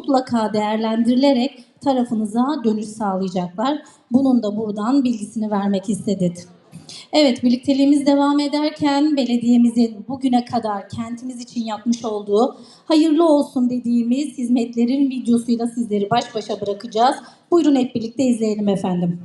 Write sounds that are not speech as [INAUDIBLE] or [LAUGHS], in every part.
mutlaka değerlendirilerek tarafınıza dönüş sağlayacaklar. Bunun da buradan bilgisini vermek istedik. Evet, birlikteliğimiz devam ederken belediyemizin bugüne kadar kentimiz için yapmış olduğu hayırlı olsun dediğimiz hizmetlerin videosuyla sizleri baş başa bırakacağız. Buyurun hep birlikte izleyelim efendim.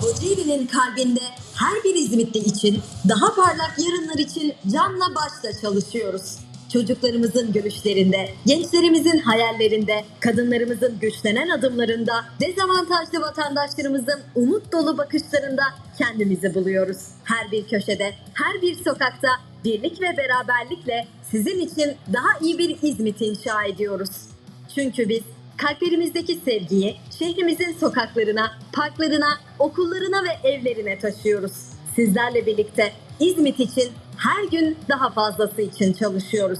Kocaeli'nin kalbinde her bir İzmitli için daha parlak yarınlar için canla başla çalışıyoruz. Çocuklarımızın gülüşlerinde, gençlerimizin hayallerinde, kadınlarımızın güçlenen adımlarında, dezavantajlı vatandaşlarımızın umut dolu bakışlarında kendimizi buluyoruz. Her bir köşede, her bir sokakta birlik ve beraberlikle sizin için daha iyi bir İzmit inşa ediyoruz. Çünkü biz kalplerimizdeki sevgiyi şehrimizin sokaklarına, parklarına, okullarına ve evlerine taşıyoruz. Sizlerle birlikte İzmit için her gün daha fazlası için çalışıyoruz.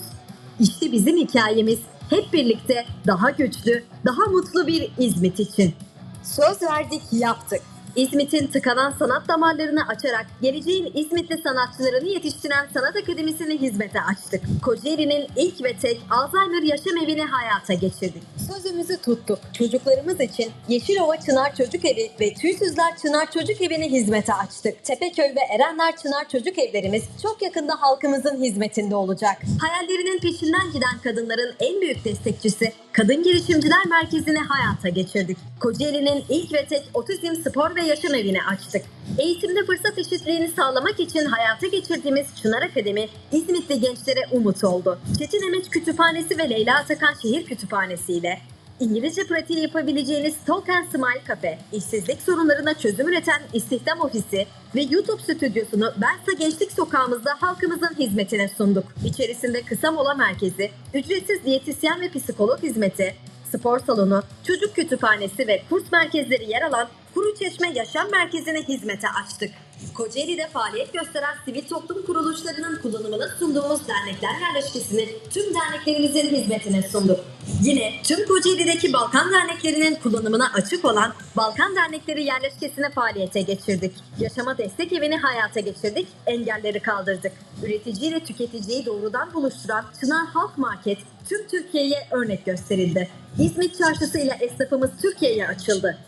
İşte bizim hikayemiz hep birlikte daha güçlü, daha mutlu bir İzmit için. Söz verdik, yaptık. İzmit'in tıkanan sanat damarlarını açarak geleceğin İzmitli sanatçılarını yetiştiren Sanat Akademisi'ni hizmete açtık. Kocaeli'nin ilk ve tek Alzheimer yaşam evini hayata geçirdik. Sözümüzü tuttuk. Çocuklarımız için Yeşilova Çınar Çocuk Evi ve Tüysüzler Çınar Çocuk Evi'ni hizmete açtık. Tepeköy ve Erenler Çınar Çocuk Evlerimiz çok yakında halkımızın hizmetinde olacak. Hayallerinin peşinden giden kadınların en büyük destekçisi Kadın Girişimciler Merkezi'ni hayata geçirdik. Kocaeli'nin ilk ve tek otizm spor ve yaşam evini açtık. Eğitimde fırsat eşitliğini sağlamak için hayata geçirdiğimiz Çınar Akademi, İzmitli gençlere umut oldu. Çetin Emeç Kütüphanesi ve Leyla Atakan Şehir Kütüphanesi ile İngilizce pratiği yapabileceğiniz Talk and Smile Cafe, işsizlik sorunlarına çözüm üreten istihdam ofisi ve YouTube stüdyosunu Belsa Gençlik Sokağımızda halkımızın hizmetine sunduk. İçerisinde kısa mola merkezi, ücretsiz diyetisyen ve psikolog hizmeti, spor salonu, çocuk kütüphanesi ve kurs merkezleri yer alan Kuru Çeşme Yaşam Merkezi'ne hizmete açtık. Kocaeli'de faaliyet gösteren sivil toplum kuruluşlarının kullanımına sunduğumuz dernekler yerleşkesini tüm derneklerimizin hizmetine sunduk. Yine tüm Kocaeli'deki Balkan derneklerinin kullanımına açık olan Balkan Dernekleri yerleşkesine faaliyete geçirdik. Yaşama destek evini hayata geçirdik, engelleri kaldırdık. Üretici ile tüketiciyi doğrudan buluşturan Çınar Halk Market tüm Türkiye'ye örnek gösterildi. İzmit Çarşısı ile esnafımız Türkiye'ye açıldı.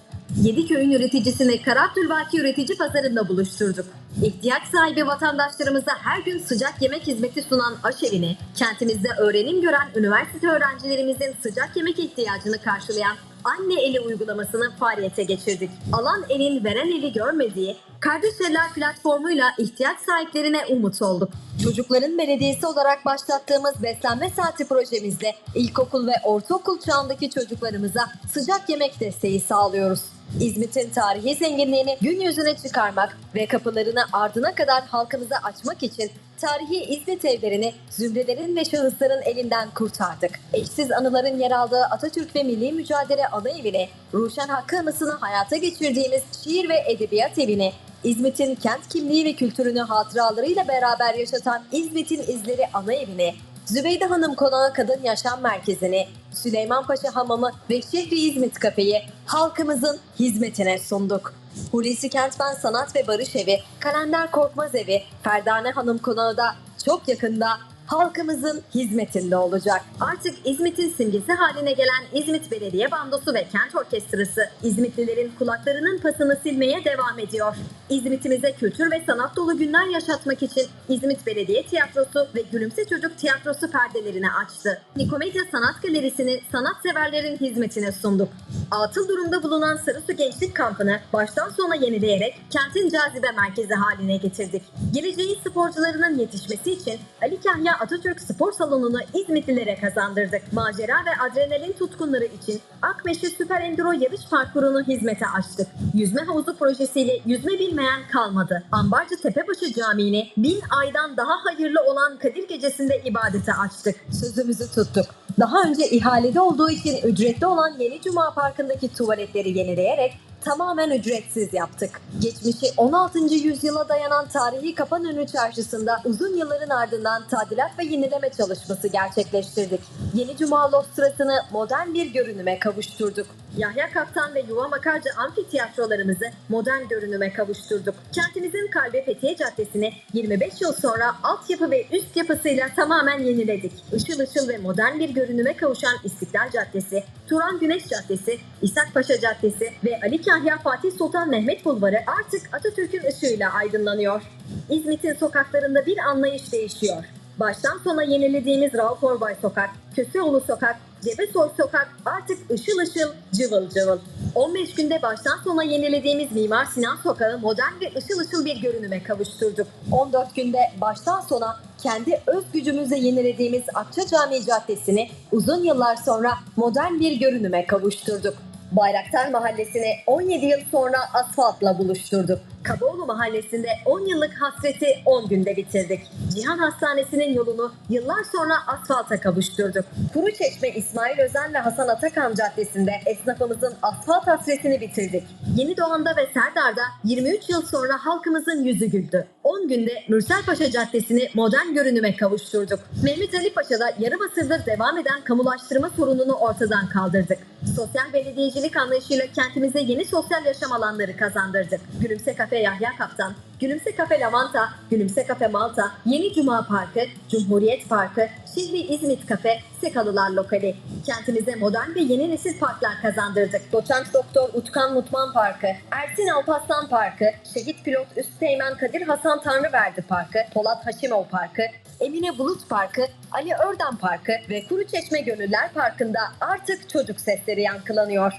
Yediköy'ün üreticisini Karatülbaki Üretici Pazarı'nda buluşturduk. İhtiyaç sahibi vatandaşlarımıza her gün sıcak yemek hizmeti sunan aşevini, kentimizde öğrenim gören üniversite öğrencilerimizin sıcak yemek ihtiyacını karşılayan Anne Eli uygulamasını faaliyete geçirdik. Alan elin veren eli görmediği Kardeş Eller platformuyla ihtiyaç sahiplerine umut olduk. Çocukların belediyesi olarak başlattığımız beslenme saati projemizde ilkokul ve ortaokul çağındaki çocuklarımıza sıcak yemek desteği sağlıyoruz. İzmit'in tarihi zenginliğini gün yüzüne çıkarmak ve kapılarını ardına kadar halkımıza açmak için tarihi İzmit evlerini zümrelerin ve şahısların elinden kurtardık. Eşsiz anıların yer aldığı Atatürk ve Milli Mücadele Ana Evi'ni, Ruşen Hakkı anısını hayata geçirdiğimiz şiir ve edebiyat evini, İzmit'in kent kimliği ve kültürünü hatıralarıyla beraber yaşatan İzmit'in İzleri Ana Evi'ni, Zübeyde Hanım Konağı Kadın Yaşam Merkezi'ni, Süleymanpaşa Hamamı ve Şehri İzmit Kafe'yi halkımızın hizmetine sunduk. Hulusi Kentmen Sanat ve Barış Evi, Kalender Korkmaz Evi, Ferdane Hanım Konağı da çok yakında halkımızın hizmetinde olacak. Artık İzmit'in simgesi haline gelen İzmit Belediye Bandosu ve Kent Orkestrası İzmitlilerin kulaklarının pasını silmeye devam ediyor. İzmit'imize kültür ve sanat dolu günler yaşatmak için İzmit Belediye Tiyatrosu ve Gülümse Çocuk Tiyatrosu perdelerini açtı. Nikomedya Sanat Galerisi'ni sanatseverlerin hizmetine sunduk. Atıl durumda bulunan Sarısu Gençlik Kampı'nı baştan sona yenileyerek kentin cazibe merkezi haline getirdik. Geleceğin sporcularının yetişmesi için Ali Kahya Atatürk Spor Salonu'nu İzmitlilere kazandırdık. Macera ve adrenalin tutkunları için Akmeşe Süper Enduro yarış parkurunu hizmete açtık. Yüzme havuzu projesiyle yüzme bilmeyen kalmadı. Ambarcı Tepebaşı Camii'ni bin aydan daha hayırlı olan Kadir Gecesi'nde ibadete açtık. Sözümüzü tuttuk. Daha önce ihalede olduğu için ücretli olan Yeni Cuma Parkı'ndaki tuvaletleri yenileyerek tamamen ücretsiz yaptık. Geçmişi 16. yüzyıla dayanan tarihi Kapanönü Çarşısı'nda uzun yılların ardından tadilat ve yenileme çalışması gerçekleştirdik. Yeni Cuma Lostrası'nı modern bir görünüme kavuşturduk. Yahya Kaptan ve Yuva Makarca amfitiyatrolarımızı modern görünüme kavuşturduk. Kentimizin kalbi Fethiye Caddesi'ni 25 yıl sonra altyapı ve üst yapısıyla tamamen yeniledik. Işıl ışıl ve modern bir görünüme kavuşan İstiklal Caddesi, Turan Güneş Caddesi, İshak Paşa Caddesi ve Ali Kahya Fatih Sultan Mehmet Bulvarı artık Atatürk'ün ışığıyla aydınlanıyor. İzmit'in sokaklarında bir anlayış değişiyor. Baştan sona yenilediğimiz Rauf Orbay Sokak, Köseoğlu Sokak, Cebesoy Sokak artık ışıl ışıl, cıvıl cıvıl. 15 günde baştan sona yenilediğimiz Mimar Sinan Sokağı modern ve ışıl ışıl bir görünüme kavuşturduk. 14 günde baştan sona kendi öz gücümüzle yenilediğimiz Akça Camii Caddesi'ni uzun yıllar sonra modern bir görünüme kavuşturduk. Bayraktar Mahallesi'ni 17 yıl sonra asfaltla buluşturduk. Kaboğlu Mahallesi'nde 10 yıllık hasreti 10 günde bitirdik. Cihan Hastanesi'nin yolunu yıllar sonra asfalta kavuşturduk. Kuruçeşme İsmail Özen ve Hasan Atakan Caddesi'nde esnafımızın asfalt hasretini bitirdik. Yeni Doğan'da ve Serdar'da 23 yıl sonra halkımızın yüzü güldü. 10 günde Mürselpaşa Caddesi'ni modern görünüme kavuşturduk. Mehmet Ali Paşa'da yarım asırdır devam eden kamulaştırma sorununu ortadan kaldırdık. Sosyal belediyecilik anlayışıyla kentimize yeni sosyal yaşam alanları kazandırdık. Gülümse Kafe Yahya Kaptan, Gülümse Kafe Lavanta, Gülümse Kafe Malta, Yeni Cuma Parkı, Cumhuriyet Parkı, Şehri İzmit Kafe, Sekalılar Lokali. Kentimize modern ve yeni nesil parklar kazandırdık. Doçent Doktor Utkan Mutman Parkı, Ersin Alparslan Parkı, Şehit Pilot Üsteğmen Kadir Hasan Tanrıverdi Parkı, Polat Haşimov Parkı, Emine Bulut Parkı, Ali Ördan Parkı ve Kuruçeşme Gönüller Parkı'nda artık çocuk sesleri yankılanıyor.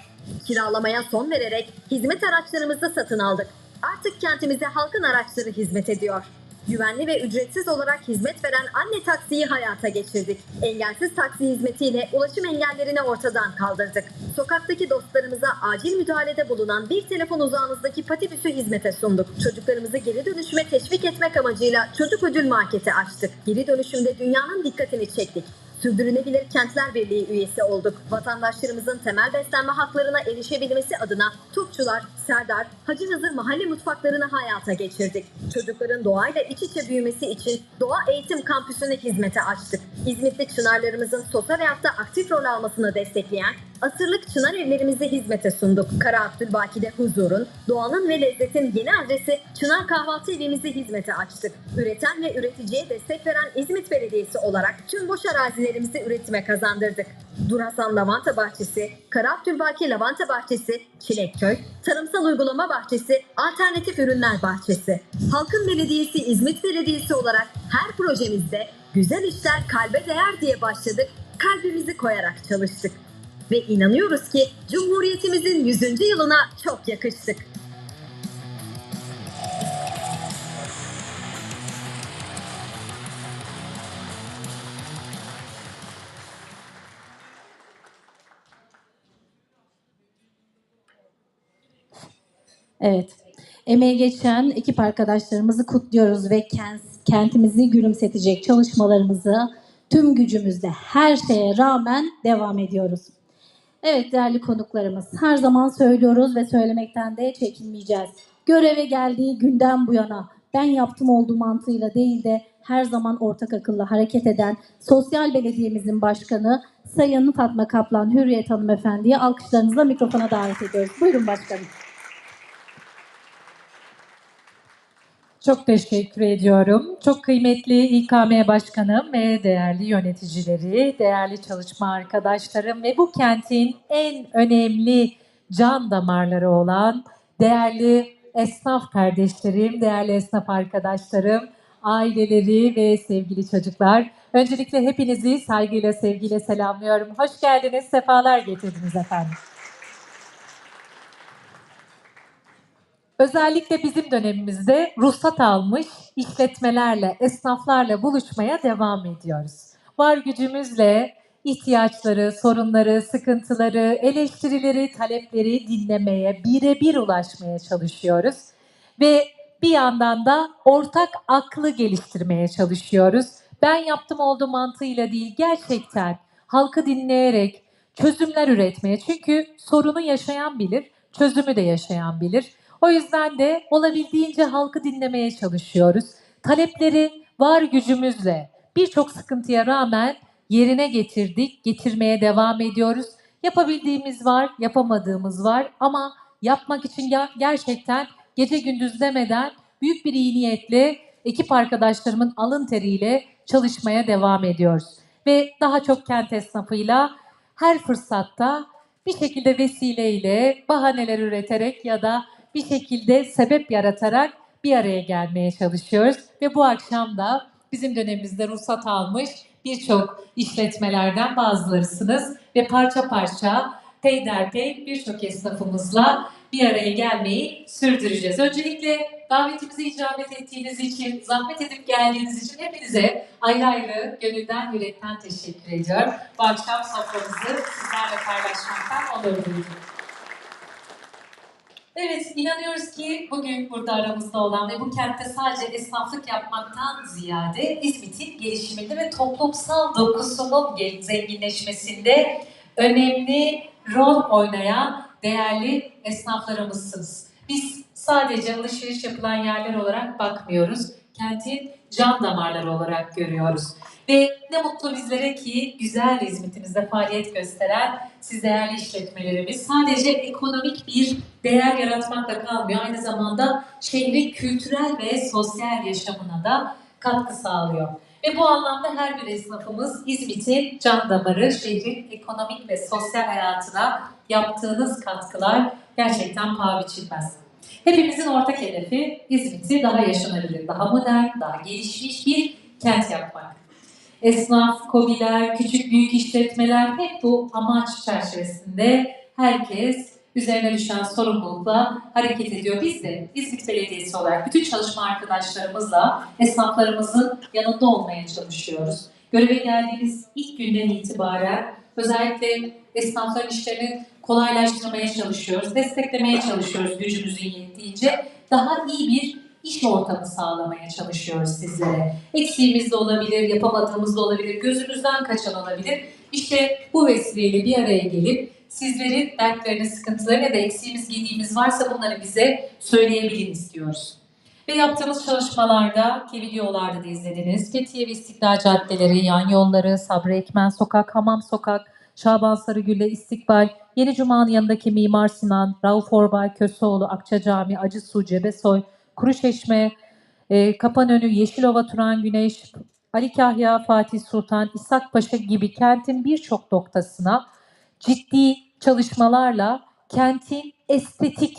Kiralamaya son vererek hizmet araçlarımızı satın aldık. Artık kentimize halkın araçları hizmet ediyor. Güvenli ve ücretsiz olarak hizmet veren anne taksiyi hayata geçirdik. Engelsiz taksi hizmetiyle ulaşım engellerini ortadan kaldırdık. Sokaktaki dostlarımıza acil müdahalede bulunan bir telefon uzağınızdaki patibüsü hizmete sunduk. Çocuklarımızı geri dönüşüme teşvik etmek amacıyla çocuk ödül marketi açtık. Geri dönüşümde dünyanın dikkatini çektik. Sürdürülebilir Kentler Birliği üyesi olduk. Vatandaşlarımızın temel beslenme haklarına erişebilmesi adına Topçular, Serdar, Hacı Hızır mahalle mutfaklarını hayata geçirdik. Çocukların doğayla iç içe büyümesi için Doğa Eğitim Kampüsü'nü hizmete açtık. İzmit'te çınarlarımızın sosyal hayatta aktif rol almasını destekleyen Asırlık çınar evlerimizi hizmete sunduk. Kara Abdülbaki'de huzurun, doğanın ve lezzetin yeni adresi Çınar Kahvaltı evimizi hizmete açtık. Üreten ve üreticiye destek veren İzmit Belediyesi olarak tüm boş arazilerimizi üretime kazandırdık. Durasan Lavanta Bahçesi, Kara Abdülbaki Lavanta Bahçesi, Çilekköy, Tarımsal Uygulama Bahçesi, Alternatif Ürünler Bahçesi. Halkın Belediyesi İzmit Belediyesi olarak her projemizde güzel işler kalbe değer diye başladık, kalbimizi koyarak çalıştık ve inanıyoruz ki Cumhuriyetimizin 100. yılına çok yakıştık. Evet. Emeği geçen ekip arkadaşlarımızı kutluyoruz ve kent, kentimizi gülümsetecek çalışmalarımızı tüm gücümüzle her şeye rağmen devam ediyoruz. Evet değerli konuklarımız her zaman söylüyoruz ve söylemekten de çekinmeyeceğiz. Göreve geldiği günden bu yana ben yaptım olduğu mantığıyla değil de her zaman ortak akılla hareket eden sosyal belediyemizin başkanı Sayın Fatma Kaplan Hürriyet Hanımefendi'yi alkışlarınızla mikrofona davet ediyoruz. Buyurun başkanım. Çok teşekkür ediyorum. Çok kıymetli İKM Başkanım ve değerli yöneticileri, değerli çalışma arkadaşlarım ve bu kentin en önemli can damarları olan değerli esnaf kardeşlerim, değerli esnaf arkadaşlarım, aileleri ve sevgili çocuklar. Öncelikle hepinizi saygıyla, sevgiyle selamlıyorum. Hoş geldiniz, sefalar getirdiniz efendim. Özellikle bizim dönemimizde ruhsat almış işletmelerle, esnaflarla buluşmaya devam ediyoruz. Var gücümüzle ihtiyaçları, sorunları, sıkıntıları, eleştirileri, talepleri dinlemeye, birebir ulaşmaya çalışıyoruz. Ve bir yandan da ortak aklı geliştirmeye çalışıyoruz. Ben yaptım oldu mantığıyla değil, gerçekten halkı dinleyerek çözümler üretmeye. Çünkü sorunu yaşayan bilir, çözümü de yaşayan bilir. O yüzden de olabildiğince halkı dinlemeye çalışıyoruz. Talepleri var gücümüzle birçok sıkıntıya rağmen yerine getirdik, getirmeye devam ediyoruz. Yapabildiğimiz var, yapamadığımız var ama yapmak için gerçekten gece gündüz demeden büyük bir iyi niyetle ekip arkadaşlarımın alın teriyle çalışmaya devam ediyoruz. Ve daha çok kent esnafıyla her fırsatta bir şekilde vesileyle bahaneler üreterek ya da bir şekilde sebep yaratarak bir araya gelmeye çalışıyoruz. Ve bu akşam da bizim dönemimizde ruhsat almış birçok işletmelerden bazılarısınız ve parça parça peyderpey birçok esnafımızla bir araya gelmeyi sürdüreceğiz. Öncelikle davetimize icabet ettiğiniz için, zahmet edip geldiğiniz için hepinize ayrı ayrı gönülden, yürekten teşekkür ediyorum. Bu akşam soframızı sizlerle paylaşmaktan onur duydum. Evet, inanıyoruz ki bugün burada aramızda olan ve bu kentte sadece esnaflık yapmaktan ziyade İzmit'in gelişiminde ve toplumsal dokusunun zenginleşmesinde önemli rol oynayan değerli esnaflarımızsınız. Biz sadece alışveriş yapılan yerler olarak bakmıyoruz. Kentin can damarları olarak görüyoruz. Ve ne mutlu bizlere ki güzel İzmit'imizde faaliyet gösteren siz değerli işletmelerimiz sadece ekonomik bir değer yaratmakla kalmıyor. Aynı zamanda şehrin kültürel ve sosyal yaşamına da katkı sağlıyor. Ve bu anlamda her bir esnafımız İzmit'in can damarı, şehrin ekonomik ve sosyal hayatına yaptığınız katkılar gerçekten paha biçilmez. Hepimizin ortak hedefi İzmit'i daha yaşanabilir, daha modern, daha gelişmiş bir kent yapmak. Esnaf, kobiler, küçük büyük işletmeler hep bu amaç çerçevesinde herkes üzerine düşen sorumlulukla hareket ediyor. Biz de İzmit Belediyesi olarak bütün çalışma arkadaşlarımızla esnaflarımızın yanında olmaya çalışıyoruz. Göreve geldiğimiz ilk günden itibaren özellikle esnafların işlerini kolaylaştırmaya çalışıyoruz, desteklemeye çalışıyoruz gücümüzün yettiğince. Daha iyi bir iş ortamı sağlamaya çalışıyoruz sizlere. Eksiğimiz de olabilir, yapamadığımız da olabilir, gözümüzden kaçan olabilir. İşte bu vesileyle bir araya gelip sizlerin dertlerini, sıkıntılarını da eksiğimiz, gediğimiz varsa bunları bize söyleyebilin istiyoruz. Ve yaptığımız çalışmalarda ki videolarda da izlediniz. Fethiye ve İstiklal Caddeleri, yan yolları, Sabri Ekmen Sokak, Hamam Sokak, Şaban Sarıgül'le İstikbal, Yeni Cuma'nın yanındaki Mimar Sinan, Rauf Orbay, Köseoğlu, Akça Cami, Acısu, Cebesoy, Kuruçeşme, e, Kapanönü, Yeşilova, Turan Güneş, Ali Kahya, Fatih Sultan, İshak Paşa gibi kentin birçok noktasına ciddi çalışmalarla kentin estetik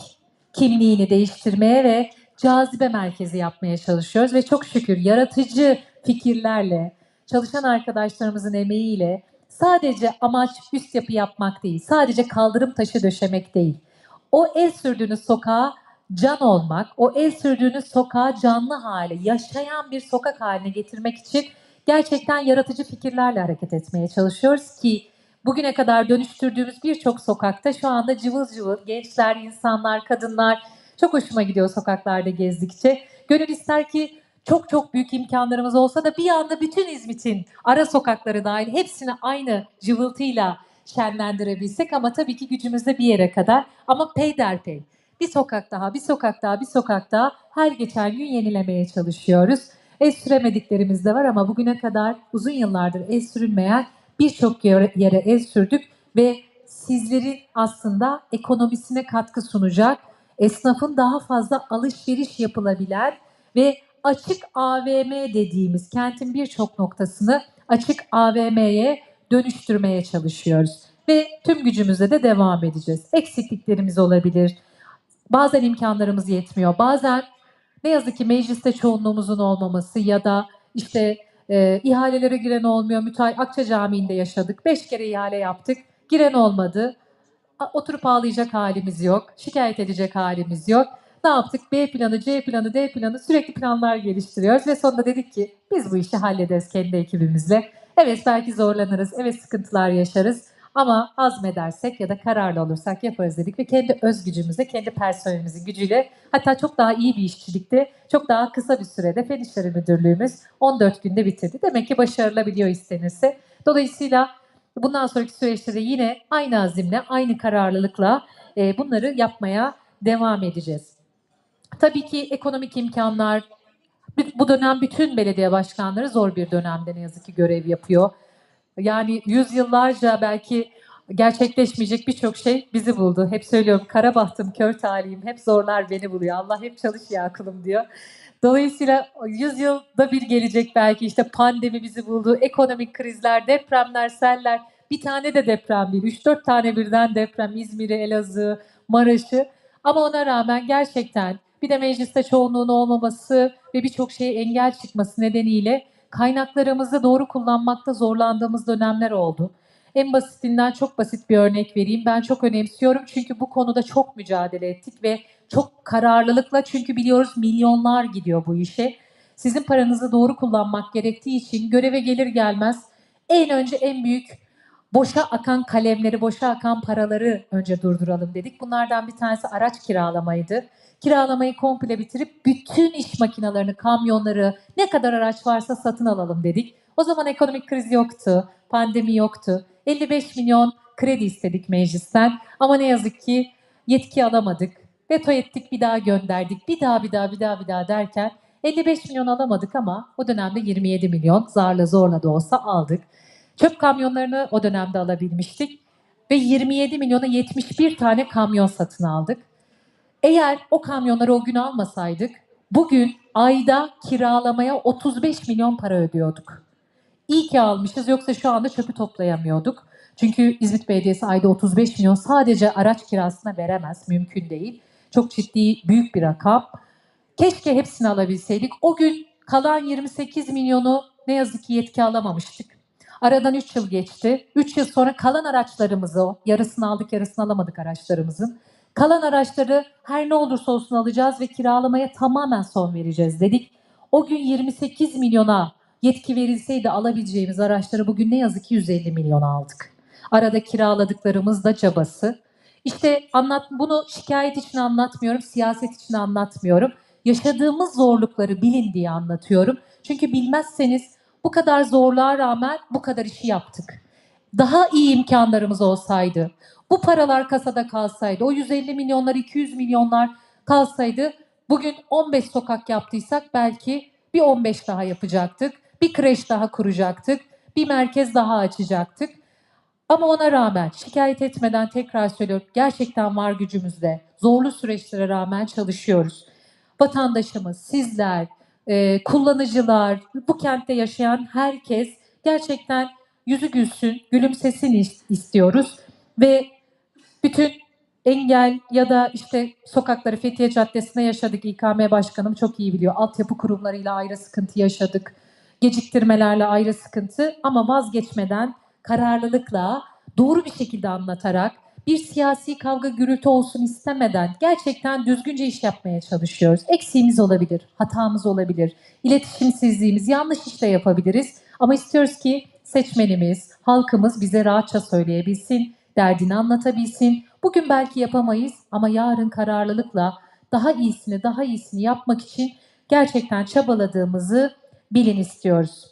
kimliğini değiştirmeye ve cazibe merkezi yapmaya çalışıyoruz ve çok şükür yaratıcı fikirlerle, çalışan arkadaşlarımızın emeğiyle sadece amaç üst yapı yapmak değil, sadece kaldırım taşı döşemek değil. O el sürdüğünüz sokağa can olmak, o el sürdüğünüz sokağı canlı hale, yaşayan bir sokak haline getirmek için gerçekten yaratıcı fikirlerle hareket etmeye çalışıyoruz ki bugüne kadar dönüştürdüğümüz birçok sokakta şu anda cıvıl cıvıl gençler, insanlar, kadınlar çok hoşuma gidiyor sokaklarda gezdikçe. Gönül ister ki çok çok büyük imkanlarımız olsa da bir anda bütün İzmit'in ara sokakları dahil hepsini aynı cıvıltıyla şenlendirebilsek ama tabii ki gücümüzde bir yere kadar ama peyderpey. Bir sokak daha, bir sokak daha, bir sokak daha her geçen gün yenilemeye çalışıyoruz. El süremediklerimiz de var ama bugüne kadar uzun yıllardır el sürülmeyen birçok yere, el sürdük ve sizlerin aslında ekonomisine katkı sunacak, esnafın daha fazla alışveriş yapılabilen ve açık AVM dediğimiz kentin birçok noktasını açık AVM'ye dönüştürmeye çalışıyoruz. Ve tüm gücümüzle de devam edeceğiz. Eksikliklerimiz olabilir. Bazen imkanlarımız yetmiyor. Bazen ne yazık ki mecliste çoğunluğumuzun olmaması ya da işte e, ihalelere giren olmuyor. Müteahhit Akça Camii'nde yaşadık. Beş kere ihale yaptık. Giren olmadı. Oturup ağlayacak halimiz yok. Şikayet edecek halimiz yok. Ne yaptık? B planı, C planı, D planı sürekli planlar geliştiriyoruz ve sonunda dedik ki biz bu işi hallederiz kendi ekibimizle. Evet belki zorlanırız, evet sıkıntılar yaşarız ama azmedersek ya da kararlı olursak yaparız dedik ve kendi öz gücümüzle, kendi personelimizin gücüyle hatta çok daha iyi bir işçilikte, çok daha kısa bir sürede Fen İşleri Müdürlüğümüz 14 günde bitirdi. Demek ki başarılabiliyor istenirse. Dolayısıyla bundan sonraki süreçte de yine aynı azimle, aynı kararlılıkla e, bunları yapmaya devam edeceğiz. Tabii ki ekonomik imkanlar, bu dönem bütün belediye başkanları zor bir dönemde ne yazık ki görev yapıyor. Yani yüzyıllarca belki gerçekleşmeyecek birçok şey bizi buldu. Hep söylüyorum kara bahtım, kör talihim, hep zorlar beni buluyor. Allah hep çalış ya kulum diyor. Dolayısıyla 100 yılda bir gelecek belki işte pandemi bizi buldu, ekonomik krizler, depremler, seller. Bir tane de deprem değil, 3-4 tane birden deprem, İzmir'i, Elazığ, Maraş'ı. Ama ona rağmen gerçekten bir de mecliste çoğunluğun olmaması ve birçok şeye engel çıkması nedeniyle kaynaklarımızı doğru kullanmakta zorlandığımız dönemler oldu. En basitinden çok basit bir örnek vereyim. Ben çok önemsiyorum çünkü bu konuda çok mücadele ettik ve çok kararlılıkla çünkü biliyoruz milyonlar gidiyor bu işe. Sizin paranızı doğru kullanmak gerektiği için göreve gelir gelmez en önce en büyük boşa akan kalemleri, boşa akan paraları önce durduralım dedik. Bunlardan bir tanesi araç kiralamaydı. Kiralamayı komple bitirip bütün iş makinelerini, kamyonları, ne kadar araç varsa satın alalım dedik. O zaman ekonomik kriz yoktu, pandemi yoktu. 55 milyon kredi istedik meclisten ama ne yazık ki yetki alamadık. Veto ettik, bir daha gönderdik, bir daha bir daha bir daha bir daha derken 55 milyon alamadık ama o dönemde 27 milyon zarla zorla da olsa aldık. Çöp kamyonlarını o dönemde alabilmiştik ve 27 milyona 71 tane kamyon satın aldık. Eğer o kamyonları o gün almasaydık bugün ayda kiralamaya 35 milyon para ödüyorduk. İyi ki almışız yoksa şu anda çöpü toplayamıyorduk. Çünkü İzmit Belediyesi ayda 35 milyon sadece araç kirasına veremez. Mümkün değil. Çok ciddi büyük bir rakam. Keşke hepsini alabilseydik. O gün kalan 28 milyonu ne yazık ki yetki alamamıştık. Aradan 3 yıl geçti. 3 yıl sonra kalan araçlarımızı, yarısını aldık yarısını alamadık araçlarımızın. Kalan araçları her ne olursa olsun alacağız ve kiralamaya tamamen son vereceğiz dedik. O gün 28 milyona yetki verilseydi alabileceğimiz araçları bugün ne yazık ki 150 milyon aldık. Arada kiraladıklarımız da cabası. İşte anlat bunu şikayet için anlatmıyorum, siyaset için anlatmıyorum. Yaşadığımız zorlukları bilin diye anlatıyorum. Çünkü bilmezseniz bu kadar zorluğa rağmen bu kadar işi yaptık. Daha iyi imkanlarımız olsaydı, bu paralar kasada kalsaydı, o 150 milyonlar, 200 milyonlar kalsaydı bugün 15 sokak yaptıysak belki bir 15 daha yapacaktık. Bir kreş daha kuracaktık. Bir merkez daha açacaktık. Ama ona rağmen şikayet etmeden tekrar söylüyorum gerçekten var gücümüzde. Zorlu süreçlere rağmen çalışıyoruz. Vatandaşımız, sizler, e, kullanıcılar, bu kentte yaşayan herkes gerçekten yüzü gülsün, gülümsesin is- istiyoruz. Ve bütün engel ya da işte sokakları Fethiye Caddesi'nde yaşadık. İKM Başkanım çok iyi biliyor. Altyapı kurumlarıyla ayrı sıkıntı yaşadık. Geciktirmelerle ayrı sıkıntı ama vazgeçmeden kararlılıkla doğru bir şekilde anlatarak bir siyasi kavga gürültü olsun istemeden gerçekten düzgünce iş yapmaya çalışıyoruz. Eksiğimiz olabilir, hatamız olabilir, iletişimsizliğimiz, yanlış iş de yapabiliriz. Ama istiyoruz ki seçmenimiz, halkımız bize rahatça söyleyebilsin, derdini anlatabilsin. Bugün belki yapamayız ama yarın kararlılıkla daha iyisini, daha iyisini yapmak için gerçekten çabaladığımızı bilin istiyoruz.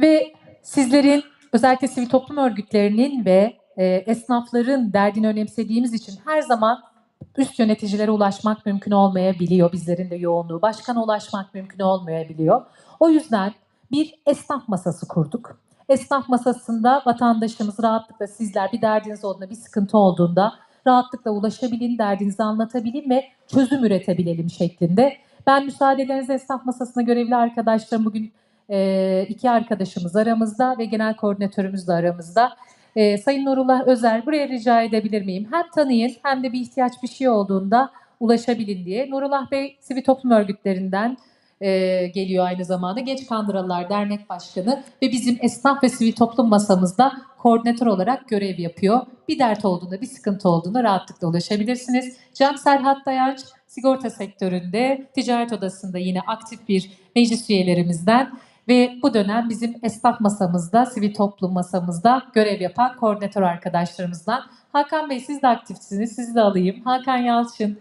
Ve sizlerin özellikle sivil toplum örgütlerinin ve e, esnafların derdini önemsediğimiz için her zaman üst yöneticilere ulaşmak mümkün olmayabiliyor. Bizlerin de yoğunluğu. Başkana ulaşmak mümkün olmayabiliyor. O yüzden bir esnaf masası kurduk. Esnaf masasında vatandaşımız rahatlıkla sizler bir derdiniz olduğunda, bir sıkıntı olduğunda rahatlıkla ulaşabilin, derdinizi anlatabilin ve çözüm üretebilelim şeklinde. Ben müsaadelerinizle esnaf masasına görevli arkadaşlarım bugün e, iki arkadaşımız aramızda ve genel koordinatörümüz de aramızda. E, Sayın Nurullah Özer buraya rica edebilir miyim? Hem tanıyın hem de bir ihtiyaç bir şey olduğunda ulaşabilin diye. Nurullah Bey sivil toplum örgütlerinden e, geliyor aynı zamanda. Genç Kandıralılar Dernek Başkanı ve bizim esnaf ve sivil toplum masamızda koordinatör olarak görev yapıyor. Bir dert olduğunda, bir sıkıntı olduğunda rahatlıkla ulaşabilirsiniz. Can Serhat Dayanç sigorta sektöründe, ticaret odasında yine aktif bir meclis üyelerimizden ve bu dönem bizim esnaf masamızda, sivil toplum masamızda görev yapan koordinatör arkadaşlarımızdan. Hakan Bey siz de aktifsiniz, sizi de alayım. Hakan Yalçın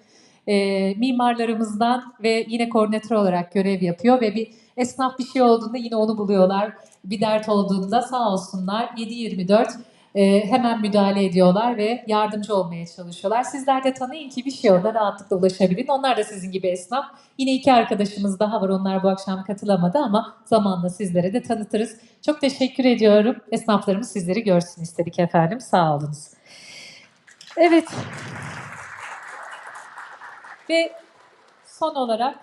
e, mimarlarımızdan ve yine koordinatör olarak görev yapıyor ve bir esnaf bir şey olduğunda yine onu buluyorlar. Bir dert olduğunda sağ olsunlar 7-24 e, hemen müdahale ediyorlar ve yardımcı olmaya çalışıyorlar. Sizler de tanıyın ki bir şey orada rahatlıkla ulaşabilin. Onlar da sizin gibi esnaf. Yine iki arkadaşımız daha var. Onlar bu akşam katılamadı ama zamanla sizlere de tanıtırız. Çok teşekkür ediyorum. Esnaflarımız sizleri görsün istedik efendim. Sağ olunuz. Evet. Ve son olarak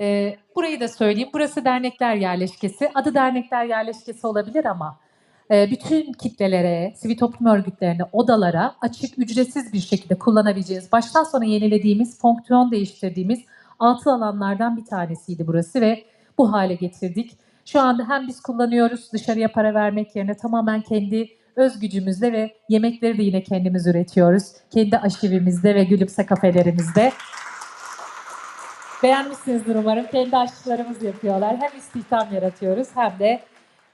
e, burayı da söyleyeyim. Burası dernekler yerleşkesi. Adı dernekler yerleşkesi olabilir ama bütün kitlelere, sivil toplum örgütlerine, odalara açık, ücretsiz bir şekilde kullanabileceğiniz, baştan sona yenilediğimiz, fonksiyon değiştirdiğimiz altı alanlardan bir tanesiydi burası ve bu hale getirdik. Şu anda hem biz kullanıyoruz dışarıya para vermek yerine tamamen kendi öz gücümüzle ve yemekleri de yine kendimiz üretiyoruz. Kendi aşivimizde ve gülümse kafelerimizde. Beğenmişsinizdir umarım. Kendi aşçılarımız yapıyorlar. Hem istihdam yaratıyoruz hem de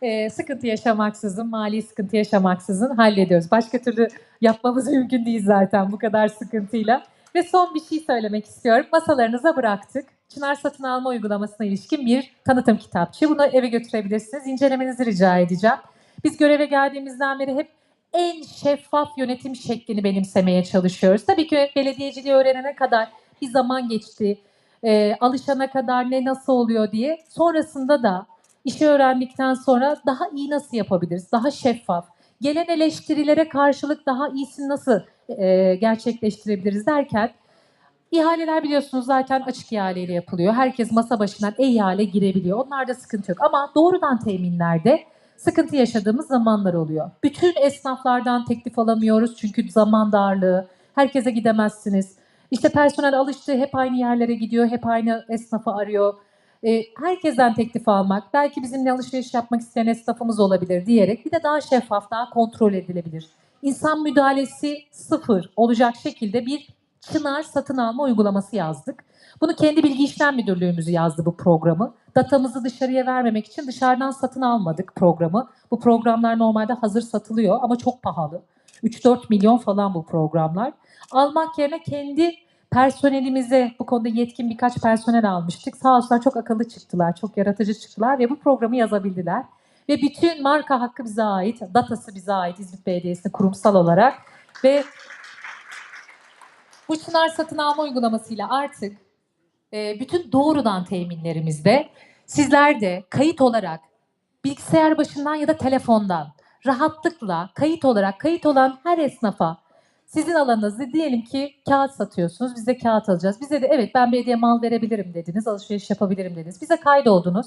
e, sıkıntı yaşamaksızın, mali sıkıntı yaşamaksızın hallediyoruz. Başka türlü yapmamız [LAUGHS] mümkün değil zaten bu kadar sıkıntıyla. Ve son bir şey söylemek istiyorum. Masalarınıza bıraktık. Çınar satın alma uygulamasına ilişkin bir tanıtım kitapçığı. Bunu eve götürebilirsiniz. İncelemenizi rica edeceğim. Biz göreve geldiğimizden beri hep en şeffaf yönetim şeklini benimsemeye çalışıyoruz. Tabii ki belediyeciliği öğrenene kadar bir zaman geçti. Ee, alışana kadar ne nasıl oluyor diye. Sonrasında da işi öğrendikten sonra daha iyi nasıl yapabiliriz? Daha şeffaf. Gelen eleştirilere karşılık daha iyisini nasıl e, gerçekleştirebiliriz derken ihaleler biliyorsunuz zaten açık ihaleyle yapılıyor. Herkes masa başından e-ihale girebiliyor. Onlarda sıkıntı yok. Ama doğrudan teminlerde sıkıntı yaşadığımız zamanlar oluyor. Bütün esnaflardan teklif alamıyoruz çünkü zaman darlığı. Herkese gidemezsiniz. İşte personel alıştı, hep aynı yerlere gidiyor, hep aynı esnafı arıyor. E, herkesten teklif almak, belki bizimle alışveriş yapmak isteyen esnafımız olabilir diyerek bir de daha şeffaf, daha kontrol edilebilir. İnsan müdahalesi sıfır olacak şekilde bir Çınar satın alma uygulaması yazdık. Bunu kendi bilgi işlem müdürlüğümüz yazdı bu programı. Datamızı dışarıya vermemek için dışarıdan satın almadık programı. Bu programlar normalde hazır satılıyor ama çok pahalı. 3-4 milyon falan bu programlar. Almak yerine kendi personelimize bu konuda yetkin birkaç personel almıştık. Sağ olsunlar çok akıllı çıktılar, çok yaratıcı çıktılar ve bu programı yazabildiler. Ve bütün marka hakkı bize ait, datası bize ait İzmit Belediyesi'ne kurumsal olarak. Ve bu Çınar satın alma uygulamasıyla artık e, bütün doğrudan teminlerimizde sizler de kayıt olarak bilgisayar başından ya da telefondan rahatlıkla kayıt olarak kayıt olan her esnafa sizin alanınızda diyelim ki kağıt satıyorsunuz. Biz de kağıt alacağız. Bize de evet ben belediye mal verebilirim dediniz. Alışveriş yapabilirim dediniz. Bize kaydoldunuz.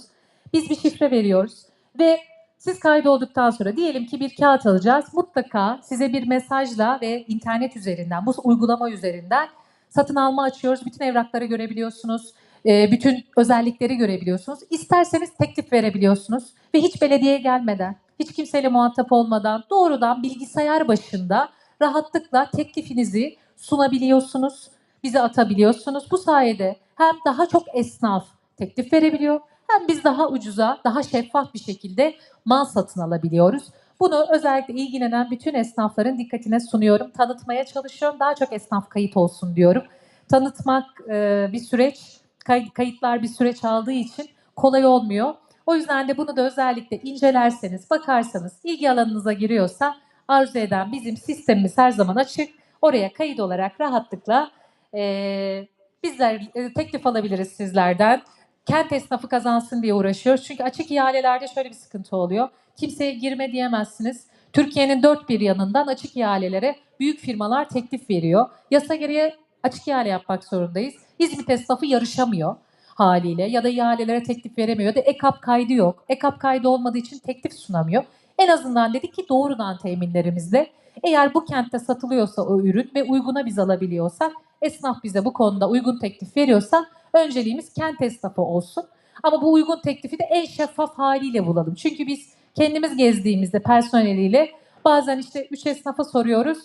Biz bir şifre veriyoruz ve siz kaydolduktan sonra diyelim ki bir kağıt alacağız. Mutlaka size bir mesajla ve internet üzerinden, bu uygulama üzerinden satın alma açıyoruz. Bütün evrakları görebiliyorsunuz. e, Bütün özellikleri görebiliyorsunuz. İsterseniz teklif verebiliyorsunuz. Ve hiç belediyeye gelmeden, hiç kimseyle muhatap olmadan doğrudan bilgisayar başında rahatlıkla teklifinizi sunabiliyorsunuz. Bize atabiliyorsunuz. Bu sayede hem daha çok esnaf teklif verebiliyor hem biz daha ucuza, daha şeffaf bir şekilde mal satın alabiliyoruz. Bunu özellikle ilgilenen bütün esnafların dikkatine sunuyorum. Tanıtmaya çalışıyorum. Daha çok esnaf kayıt olsun diyorum. Tanıtmak e, bir süreç, kay- kayıtlar bir süreç aldığı için kolay olmuyor. O yüzden de bunu da özellikle incelerseniz, bakarsanız, ilgi alanınıza giriyorsa arzu eden bizim sistemimiz her zaman açık. Oraya kayıt olarak rahatlıkla e, bizler e, teklif alabiliriz sizlerden kent esnafı kazansın diye uğraşıyoruz. Çünkü açık ihalelerde şöyle bir sıkıntı oluyor. Kimseye girme diyemezsiniz. Türkiye'nin dört bir yanından açık ihalelere büyük firmalar teklif veriyor. Yasa gereği açık ihale yapmak zorundayız. İzmit esnafı yarışamıyor haliyle ya da ihalelere teklif veremiyor da EKAP kaydı yok. EKAP kaydı olmadığı için teklif sunamıyor. En azından dedik ki doğrudan teminlerimizle eğer bu kentte satılıyorsa o ürün ve uyguna biz alabiliyorsak esnaf bize bu konuda uygun teklif veriyorsa önceliğimiz kent esnafı olsun. Ama bu uygun teklifi de en şeffaf haliyle bulalım. Çünkü biz kendimiz gezdiğimizde personeliyle bazen işte üç esnafa soruyoruz.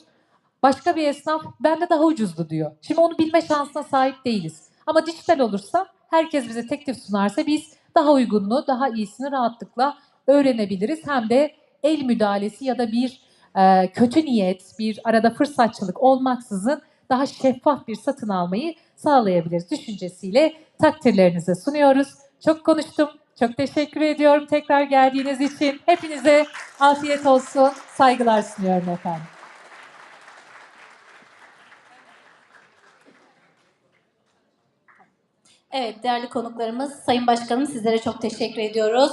Başka bir esnaf bende daha ucuzdu diyor. Şimdi onu bilme şansına sahip değiliz. Ama dijital olursa herkes bize teklif sunarsa biz daha uygunluğu, daha iyisini rahatlıkla öğrenebiliriz. Hem de el müdahalesi ya da bir e, kötü niyet, bir arada fırsatçılık olmaksızın daha şeffaf bir satın almayı sağlayabiliriz düşüncesiyle takdirlerinize sunuyoruz. Çok konuştum. Çok teşekkür ediyorum tekrar geldiğiniz için. Hepinize Afiyet olsun. Saygılar sunuyorum efendim. Evet değerli konuklarımız, Sayın Başkanım sizlere çok teşekkür ediyoruz.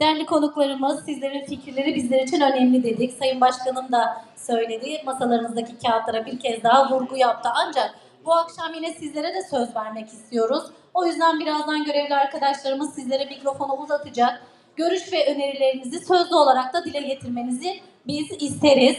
Değerli konuklarımız sizlerin fikirleri bizler için önemli dedik. Sayın Başkanım da söyledi. Masalarınızdaki kağıtlara bir kez daha vurgu yaptı. Ancak bu akşam yine sizlere de söz vermek istiyoruz. O yüzden birazdan görevli arkadaşlarımız sizlere mikrofonu uzatacak. Görüş ve önerilerinizi sözlü olarak da dile getirmenizi biz isteriz.